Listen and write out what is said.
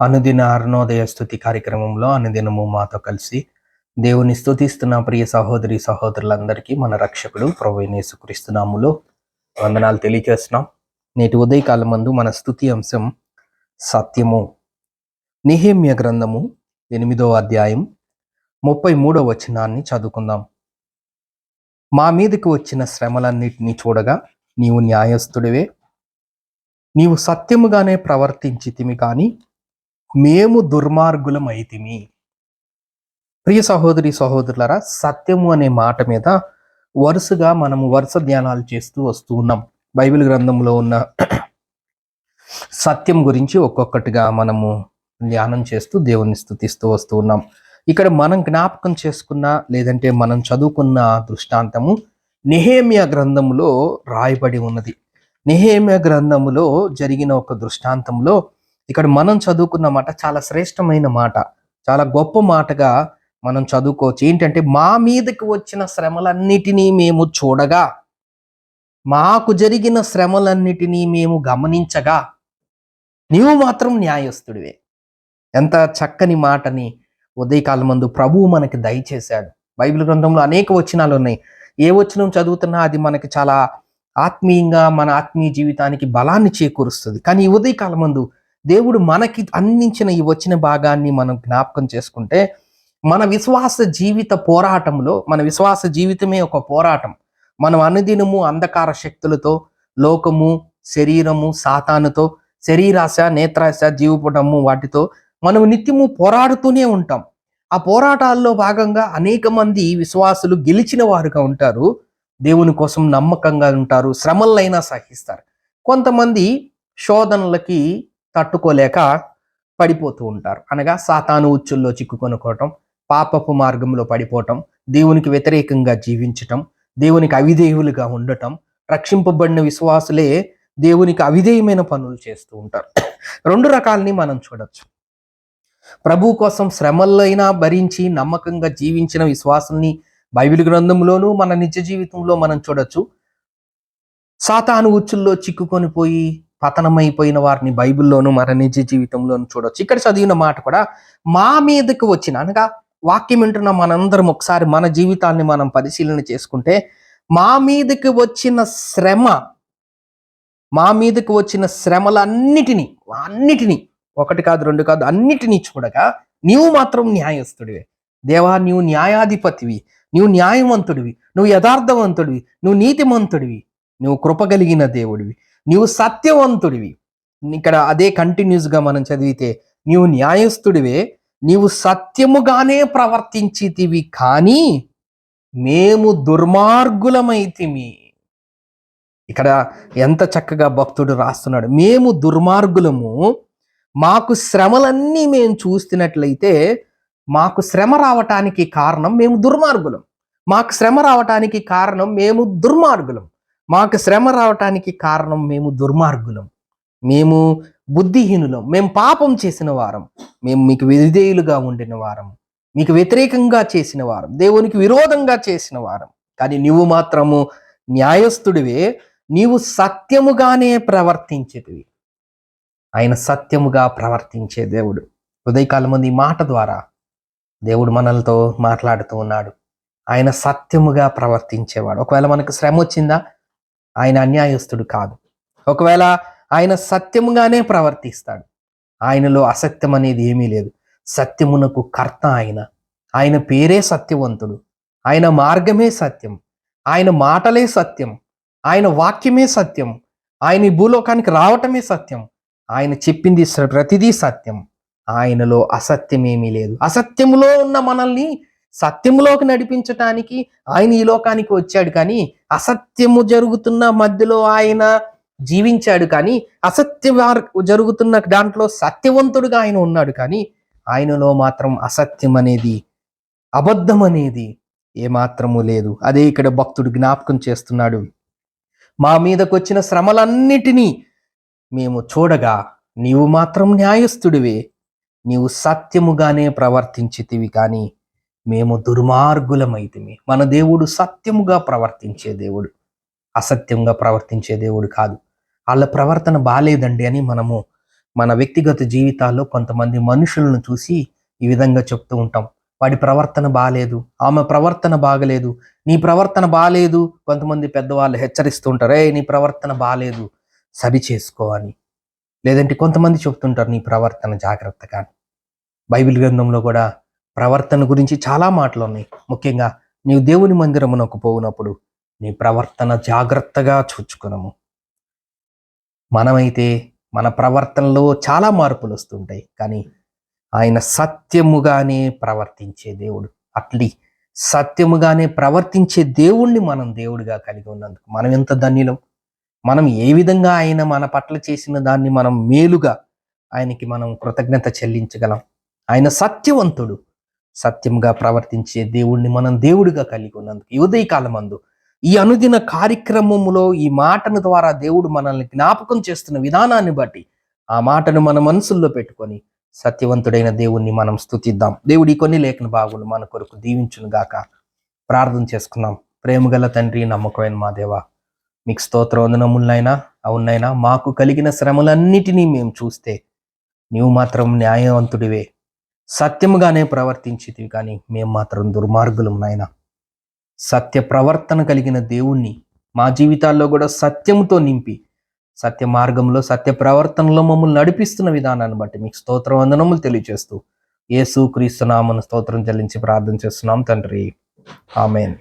అనుదిన అరుణోదయ స్థుతి కార్యక్రమంలో అనుదినము మాతో కలిసి దేవుని స్థుతిస్తున్న ప్రియ సహోదరి సహోదరులందరికీ మన రక్షకుడు ప్రవేణేసుక్రీస్తునాములో వందనాలు తెలియజేస్తున్నాం. నేటి ఉదయకాలం మందు మన స్థుతి అంశం సత్యము. నిహేమ్య గ్రంథము ఎనిమిదో అధ్యాయం ముప్పై మూడో వచనాన్ని చదువుకుందాం. మా మీదకి వచ్చిన శ్రమలన్నిటినీ చూడగా నీవు న్యాయస్థుడివే. నీవు సత్యముగానే ప్రవర్తించితిమి కానీ మేము దుర్మార్గులమైతిమి. ప్రియ సహోదరి సహోదరులరా సత్యము అనే మాట మీద వరుసగా మనము వరుస ధ్యానాలు చేస్తూ వస్తూ ఉన్నాం. బైబిల్ గ్రంథంలో ఉన్న సత్యం గురించి ఒక్కొక్కటిగా మనము ధ్యానం చేస్తూ దేవుని స్థుతిస్తూ వస్తూ ఉన్నాం. ఇక్కడ మనం జ్ఞాపకం చేసుకున్న లేదంటే మనం చదువుకున్న దృష్టాంతము నెహేమియా గ్రంథములో రాయబడి ఉన్నది. నెహేమియా గ్రంథములో జరిగిన ఒక దృష్టాంతంలో ఇక్కడ మనం చదువుకున్న మాట చాలా శ్రేష్టమైన మాట. చాలా గొప్ప మాటగా మనం చదువుకోవచ్చు. ఏంటంటే మా మీదకి వచ్చిన శ్రమలన్నిటినీ మేము చూడగా మాకు జరిగిన శ్రమలన్నిటినీ మేము గమనించగా నీవు మాత్రం న్యాయస్తుడివే ఎంత చక్కని మాటని ఉదయకాలం మందు ప్రభువు మనకి దయచేశాడు. బైబిల్ గ్రంథంలో అనేక వచనాలు ఉన్నాయి. ఏ వచనం చదువుతున్నా అది మనకి చాలా ఆత్మీయంగా మన ఆత్మీయ జీవితానికి బలాన్ని చేకూరుస్తుంది. కానీ ఈ ఉదయకాలం మందు దేవుడు మనకి అందించిన ఈ వచ్చిన భాగాన్ని మనం జ్ఞాపకం చేసుకుంటే మన విశ్వాస జీవిత పోరాటంలో మన విశ్వాస జీవితమే ఒక పోరాటం. మనం అనుదినము అంధకార శక్తులతో లోకము శరీరము సాతానుతో శరీరాశ నేత్రాశ జీవపటము వాటితో మనం నిత్యము పోరాడుతూనే ఉంటాం. ఆ పోరాటాల్లో భాగంగా అనేక మంది విశ్వాసులు గెలిచిన వారుగా ఉంటారు. దేవుని కోసం నమ్మకంగా ఉంటారు. శ్రమలైనా సహిస్తారు. కొంతమంది శోధనలకి తట్టుకోలేక పడిపోతూ ఉంటారు. అనగా సాతాను ఉచ్చుల్లో చిక్కుకొనుకోవటం పాపపు మార్గంలో పడిపోవటం దేవునికి వ్యతిరేకంగా జీవించటం దేవునికి అవిధేయులుగా ఉండటం రక్షింపబడిన విశ్వాసులే దేవునికి అవిధేయమైన పనులు చేస్తూ ఉంటారు. రెండు రకాలని మనం చూడొచ్చు. ప్రభు కోసం శ్రమలైనా భరించి నమ్మకంగా జీవించిన విశ్వాసుల్ని బైబిల్ గ్రంథంలోనూ మన నిజ జీవితంలో మనం చూడొచ్చు. సాతాను ఉచ్చుల్లో చిక్కుకొని పోయి పతనమైపోయిన వారిని బైబిల్లోనూ మన నిజ జీవితంలోనూ చూడవచ్చు ఇక్కడ చదివిన మాట కూడా మా మీదకి వచ్చిన అనగా వాక్యం వింటున్న మనందరం ఒకసారి మన జీవితాన్ని మనం పరిశీలన చేసుకుంటే మా మీదకి వచ్చిన శ్రమ మా మీదకి వచ్చిన శ్రమలన్నిటినీ అన్నిటినీ ఒకటి కాదు రెండు కాదు అన్నిటినీ చూడగా నీవు మాత్రం న్యాయస్తుడివే దేవా నీవు న్యాయాధిపతివి నీవు న్యాయవంతుడివి నువ్వు యథార్థవంతుడివి నువ్వు నీతిమంతుడివి నువ్వు కృపగలిగిన దేవుడివి. నీవు సత్యవంతుడివి. ఇక్కడ అదే కంటిన్యూస్గా మనం చదివితే నీవు న్యాయస్థుడివే నీవు సత్యముగానే ప్రవర్తించితివి కానీ మేము దుర్మార్గులమైతిమి. ఇక్కడ ఎంత చక్కగా భక్తుడు రాస్తున్నాడు. మేము దుర్మార్గులము మాకు శ్రమలన్నీ మేము చూస్తున్నట్లయితే మాకు శ్రమ రావటానికి కారణం మేము దుర్మార్గులం. మాకు శ్రమ రావటానికి కారణం మేము దుర్మార్గులం. మాకు శ్రమ రావటానికి కారణం మేము దుర్మార్గులం. మేము బుద్ధిహీనులం. మేము పాపం చేసిన వారం. మేము మీకు విధేయులుగా ఉండిన వారం. మీకు వ్యతిరేకంగా చేసిన వారం. దేవునికి విరోధంగా చేసిన వారం. కానీ నువ్వు మాత్రము న్యాయస్థుడివే. నీవు సత్యముగానే ప్రవర్తించేటివి. ఆయన సత్యముగా ప్రవర్తించే దేవుడు. ఉదయకాలం ఈ మాట ద్వారా దేవుడు మనలతో మాట్లాడుతూ ఉన్నాడు. ఆయన సత్యముగా ప్రవర్తించేవాడు. ఒకవేళ మనకు శ్రమ వచ్చిందా? ఆయన అన్యాయస్తుడు కాదు. ఒకవేళ ఆయన సత్యముగానే ప్రవర్తిస్తాడు. ఆయనలో అసత్యం అనేది ఏమీ లేదు. సత్యమునకు కర్త ఆయన. ఆయన పేరే సత్యవంతుడు. ఆయన మార్గమే సత్యం. ఆయన మాటలే సత్యం. ఆయన వాక్యమే సత్యం. ఆయన ఈ భూలోకానికి రావటమే సత్యం. ఆయన చెప్పింది ప్రతిదీ సత్యం. ఆయనలో అసత్యం ఏమీ లేదు. అసత్యములో ఉన్న మనల్ని సత్యములోకి నడిపించటానికి ఆయన ఈ లోకానికి వచ్చాడు కానీ అసత్యము జరుగుతున్న మధ్యలో ఆయన జీవించాడు కానీ అసత్య జరుగుతున్న దాంట్లో సత్యవంతుడుగా ఆయన ఉన్నాడు కానీ ఆయనలో మాత్రం అసత్యం అనేది అబద్ధం అనేది ఏమాత్రము లేదు. అదే ఇక్కడ భక్తుడు జ్ఞాపకం చేస్తున్నాడు. మా మీదకు వచ్చిన శ్రమలన్నిటినీ మేము చూడగా నీవు మాత్రం న్యాయస్థుడివే. నీవు సత్యముగానే ప్రవర్తించితివి కానీ మేము దుర్మార్గులమైతిమి. మన దేవుడు సత్యముగా ప్రవర్తించే దేవుడు. అసత్యంగా ప్రవర్తించే దేవుడు కాదు. వాళ్ళ ప్రవర్తన బాలేదండి అని మనము మన వ్యక్తిగత జీవితాల్లో కొంతమంది మనుషులను చూసి ఈ విధంగా చెప్తూ ఉంటాం. వాడి ప్రవర్తన బాగాలేదు ఆమె ప్రవర్తన బాగలేదు. నీ ప్రవర్తన బాగాలేదు కొంతమంది పెద్దవాళ్ళు హెచ్చరిస్తూ ఉంటారు. ఏ నీ ప్రవర్తన బాగాలేదు సరి చేసుకో అని. లేదంటే కొంతమంది చెప్తుంటారు నీ ప్రవర్తన జాగ్రత్తగా బైబిల్ గ్రంథంలో కూడా ప్రవర్తన గురించి చాలా మాటలు ఉన్నాయి ముఖ్యంగా నీవు దేవుని మందిరమునకు పోవునప్పుడు నీ ప్రవర్తన జాగ్రత్తగా చూచుకునము. మనమైతే మన ప్రవర్తనలో చాలా మార్పులు వస్తుంటాయి కానీ ఆయన సత్యముగానే ప్రవర్తించే దేవుడు. అట్లీ సత్యముగానే ప్రవర్తించే దేవుణ్ణి మనం దేవుడిగా కలిగి ఉన్నందుకు మనం ఎంత ధన్యులం? మనం ఏ విధంగా ఆయన మన పట్ల చేసిన దాన్ని మనం మేలుగా ఆయనకి మనం కృతజ్ఞత చెల్లించగలం? ఆయన సత్యవంతుడు. సత్యంగా ప్రవర్తించే దేవుణ్ణి మనం దేవుడిగా కలిగి ఉన్నందుకు ఈ ఉదయకాలమందు ఈ అనుదిన కార్యక్రమములో ఈ మాటను ద్వారా దేవుడు మనల్ని జ్ఞాపకం చేస్తున్న విధానాన్ని బట్టి ఆ మాటను మన మనసుల్లో పెట్టుకొని సత్యవంతుడైన దేవుణ్ణి మనం స్తుతిద్దాం. దేవుడి కొన్ని లేఖన భాగులు మన కొరకు దీవించును గాక. ప్రార్థన చేసుకున్నాం. ప్రేమగల తండ్రి నమ్మకమైన మా దేవ మీకు స్తోత్ర వందనములైనా అవునైనా మాకు కలిగిన శ్రమలన్నిటినీ మేము చూస్తే నీవు మాత్రం న్యాయవంతుడివే. సత్యముగానే ప్రవర్తించేది కానీ మేము మాత్రం దుర్మార్గులం నాయన. సత్య ప్రవర్తన కలిగిన దేవుణ్ణి మా జీవితాల్లో కూడా సత్యముతో నింపి సత్య మార్గంలో సత్య ప్రవర్తనలో మమ్మల్ని నడిపిస్తున్న విధానాన్ని బట్టి మీకు స్తోత్ర వందనములు తెలియజేస్తూ యేసు క్రీస్తునామను స్తోత్రం చెల్లించి ప్రార్థన చేస్తున్నాం తండ్రి. ఆమెన్.